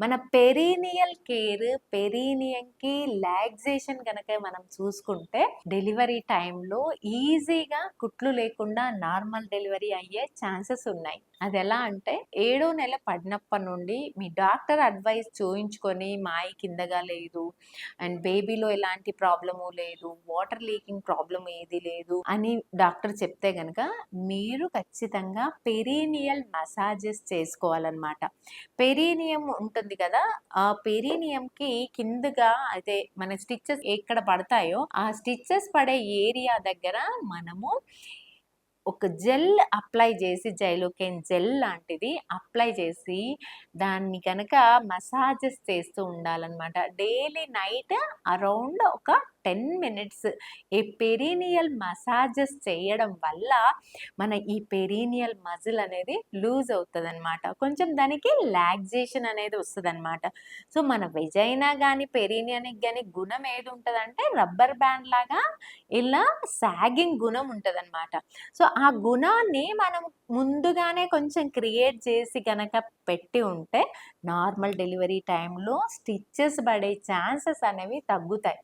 మన perennial care పెరీనియంకి లాక్సేషన్ కనుక మనం చూసుకుంటే డెలివరీ టైంలో ఈజీగా కుట్లు లేకుండా నార్మల్ డెలివరీ అయ్యే ఛాన్సెస్ ఉన్నాయి. అది ఎలా అంటే ఏడో నెల పడినప్పటి నుండి మీ డాక్టర్ అడ్వైస్ చూయించుకొని మాయి కిందగా లేదు అండ్ బేబీలో ఎలాంటి ప్రాబ్లము లేదు వాటర్ లీకింగ్ ప్రాబ్లం ఏది లేదు అని డాక్టర్ చెప్తే గనక మీరు ఖచ్చితంగా పెరీనియల్ మసాజెస్ చేసుకోవాలన్నమాట. పెరీనియం ఉంటుంది కదా. ఆ పెరీనియంకి కిందగా అయితే మన స్టిచ్చెస్ ఎక్కడ పడతాయో ఆ స్టిచ్చెస్ పడే ఏరియా దగ్గర మనము ఒక జెల్ అప్లై చేసి జైలోకెన్ జెల్ లాంటిది అప్లై చేసి దాన్ని కనుక మసాజెస్ చేస్తూ ఉండాలన్నమాట. డైలీ నైట్ అరౌండ్ ఒక టెన్ మినిట్స్ ఈ పెరీనియల్ మసాజెస్ చేయడం వల్ల మన ఈ పెరీనియల్ మజిల్ అనేది లూజ్ అవుతుంది అనమాట కొంచెం దానికి లాగ్జేషన్ అనేది వస్తుంది అనమాట సో మన వెజైనా కానీ పెరీనియానికి కానీ గుణం ఏది ఉంటుందంటే రబ్బర్ బ్యాండ్ లాగా ఇలా సాగింగ్ గుణం ఉంటుంది అనమాట సో ఆ గుణాన్ని మనం ముందుగానే కొంచెం క్రియేట్ చేసి కనుక పెట్టి ఉంటే నార్మల్ డెలివరీ టైంలో స్టిచ్చెస్ పడే ఛాన్సెస్ అనేవి తగ్గుతాయి.